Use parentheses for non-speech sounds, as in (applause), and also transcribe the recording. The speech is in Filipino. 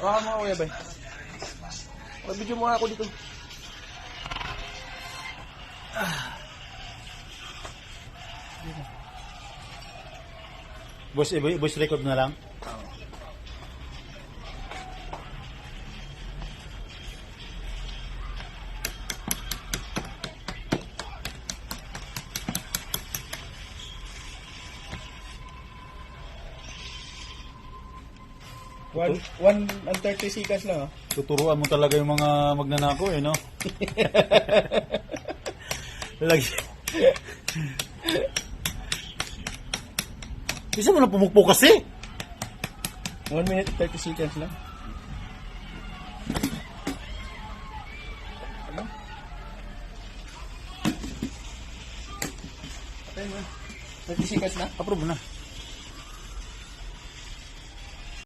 Baka mga kuya bay. Pag-video mo ako dito. Voice, eh, voice record na lang. One, one and 30 seconds lang ah. Tuturuan mo talaga yung mga magnanako eh, no? (laughs) Lagi. Isa mo na pumukpo kasi. One minute 30 seconds lang. Ano? Patay mo. 30 seconds na? Approve mo na.